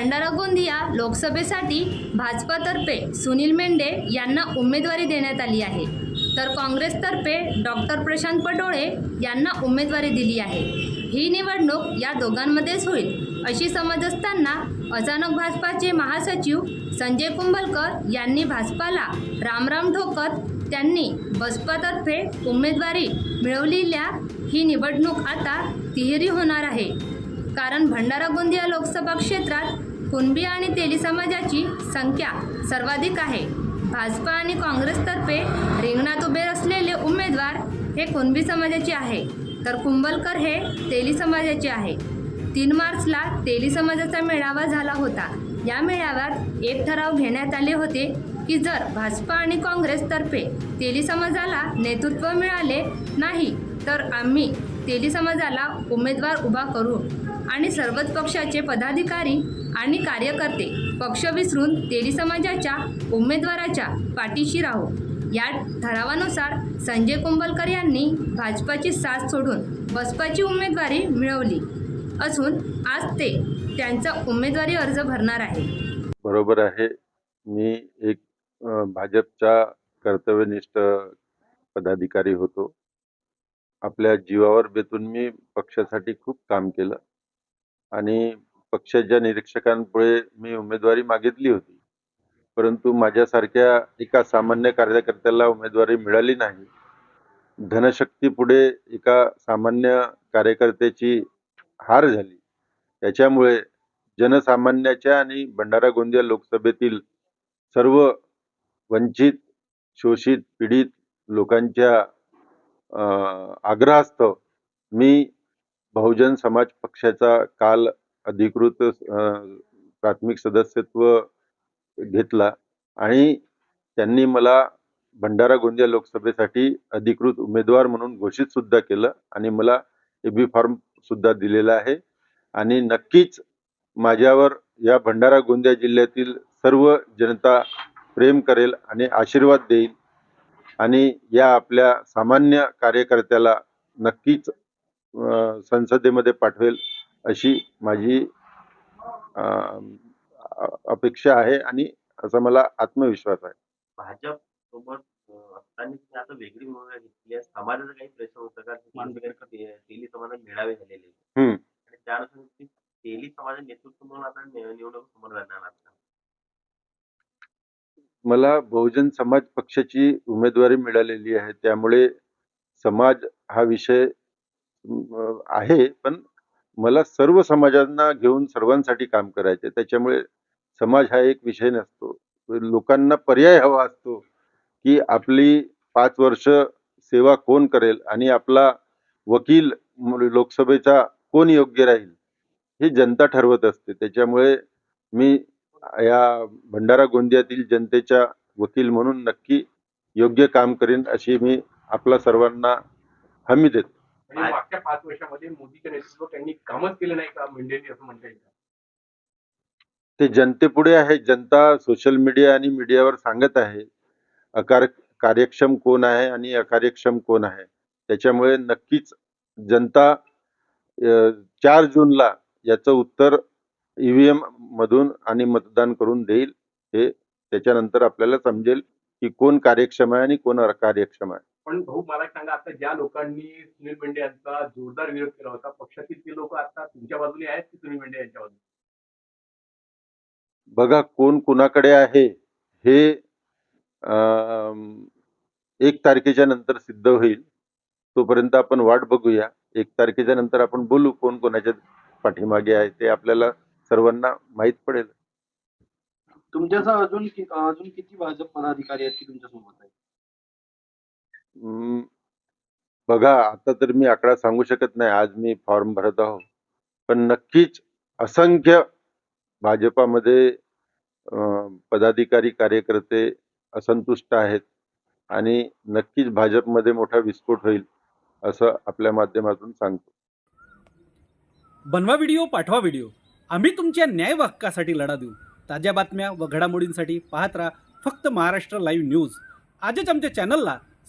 भंडारा गोंदिया लोकसभेसाठी भाजपातर्फे सुनील मेंढे यांना उमेदवारी देण्यात आली आहे. तर काँग्रेसतर्फे डॉक्टर प्रशांत पटोळे यांना उमेदवारी दिली आहे. ही निवडणूक या दोघांमध्येच होईल अशी समज असताना अचानक भाजपाचे महासचिव संजय कुंभलकर यांनी भाजपाला रामराम ठोकत त्यांनी बसपातर्फे उमेदवारी मिळवलेल्या ही निवडणूक आता तिहेरी होणार आहे. कारण भंडारा गोंदिया लोकसभा क्षेत्रात कुणबी आणि तेली समाजाची संख्या सर्वाधिक आहे. भाजपा आणि काँग्रेसतर्फे रिंगणात उभे असलेले उमेदवार हे कुणबी समाजाचे आहे. तर कुंभलकर हे तेली समाजाचे आहे. तीन मार्चला तेली समाजाचा मेळावा झाला होता. या मेळाव्यात एक ठराव घेण्यात आले होते की जर भाजपा आणि काँग्रेसतर्फे तेली समाजाला नेतृत्व मिळाले नाही तर आम्ही तेली समाजाला उमेदवार उभा करू आणि सर्वच पक्षाचे पदाधिकारी आणि कार्यकर्ते पक्ष विसरून तेली समाजाच्या उमेदवाराच्या पाठीशी राहू. या ठरावानुसार संजय कुंभलकर यांनी भाजपाची साथ सोडून बसपाची उमेदवारी मिळवली असून आज ते त्यांचा उमेदवारी अर्ज भरणार आहे. बरोबर आहे. मी एक भाजपचा कर्तव्यनिष्ठ पदाधिकारी होतो. आपल्या जीवावर बेतून मी पक्षासाठी खूप काम केलं आणि पक्षाच्या निरीक्षकांपुढे मी उमेदवारी मागितली होती. परंतु माझ्यासारख्या एका सामान्य कार्यकर्त्याला उमेदवारी मिळाली नाही. धनशक्तीपुढे एका सामान्य कार्यकर्त्याची हार झाली. त्याच्यामुळे जनसामान्याच्या आणि भंडारा गोंदिया लोकसभेतील सर्व वंचित शोषित पीडित लोकांच्या आग्रहास्तव मी बहुजन समाज पक्षाचा काल अधिकृत प्राथमिक सदस्यत्व घेतला आणि त्यांनी मला भंडारा गोंदिया लोकसभेसाठी अधिकृत उमेदवार म्हणून घोषित सुद्धा केलं आणि मला ए बी फॉर्म सुद्धा दिलेला आहे. आणि नक्कीच माझ्यावर या भंडारा गोंदिया जिल्ह्यातील सर्व जनता प्रेम करेल आणि आशीर्वाद देईल आणि या आपल्या सामान्य कार्यकर्त्याला नक्कीच संसदेमध्ये पाठवेल. अशी माझी अपेक्षा आहे आणि असा मला आत्मविश्वास आहे. भाजप सोबत आता वेगळी भूमिका घेतली आहे समाजाचं काही प्रेशर होतं का? तेली समाजात मेळावे झालेले. आणि त्यानुसार तेली नेतृत्व म्हणून आता निवडणूक समोर जाणार? मला बहुजन समाज पक्षाची उमेदवारी मिळालेली आहे. त्यामुळे समाज हा विषय आहे. पण मला सर्व समाजांना घेऊन सर्वांसाठी काम करायचे त्याच्यामुळे समाज हा एक विषय नसतो. लोकांना पर्याय हवा असतो की आपली पाच वर्ष सेवा कोण करेल आणि आपला वकील लोकसभेचा कोण योग्य राहील हे जनता ठरवत असते. त्याच्यामुळे मी या भंडारा गोंदियातील जनतेच्या वकील म्हणून नक्की योग्य काम करेन अशी मी आपला सर्वांना हमी देतो. आणि मागच्या पाच वर्षामध्ये मोदीच्या नेतृत्वात त्यांनी कामच केलं नाही का मेंढेंनी असं म्हणता येईल? ते जनतेपुढे आहे जनता सोशल मीडिया आणि मीडियावर सांगत आहे अकार कार्यक्षम कोण आहे आणि अकार्यक्षम कोण आहे. त्याच्यामुळे नक्कीच जनता चार जूनला याचं उत्तर ईव्हीएम मधून आणि मतदान करून देईल. हे त्याच्यानंतर आपल्याला समजेल की कोण कार्यक्षम आहे आणि कोण अकार्यक्षम आहे. पण भाऊ मला एक सांगा आता ज्या लोकांनी सुनील मेंढे यांचा जोरदार विरोध केला होता पक्षातील ते लोक आता तुमच्या बाजूने आहेत की सुनील मेंढे यांच्या बाजूने? बघा कोण कुणाकडे आहे हे एक तारखेच्या नंतर सिद्ध होईल. तोपर्यंत आपण वाट बघूया. एक तारखेच्या नंतर आपण बोलू कोण कोणाच्या पाठीमागे आहे ते आपल्याला सर्वांना माहीत पडेल. तुमच्यासह अजून कि- अजून किती भाजप पदाधिकारी आहेत की तुमच्यासोबत आहेत? बघा आता तर मी आकडा सांगू शकत नाही. आज मी फॉर्म भरत आहो पण नक्कीच असंख्य भाजपामध्ये पदाधिकारी कार्यकर्ते असंतुष्ट आहेत. आणि नक्कीच भाजपमध्ये मोठा विस्फोट होईल असं आपल्या माध्यमातून सांगतो. बनवा व्हिडिओ पाठवा व्हिडिओ. आम्ही तुमच्या न्याय हक्कासाठी लढा देऊ. ताज्या बातम्या व घडामोडींसाठी पाहत राहा फक्त महाराष्ट्र लाईव्ह न्यूज. आजच आमच्या चॅनलला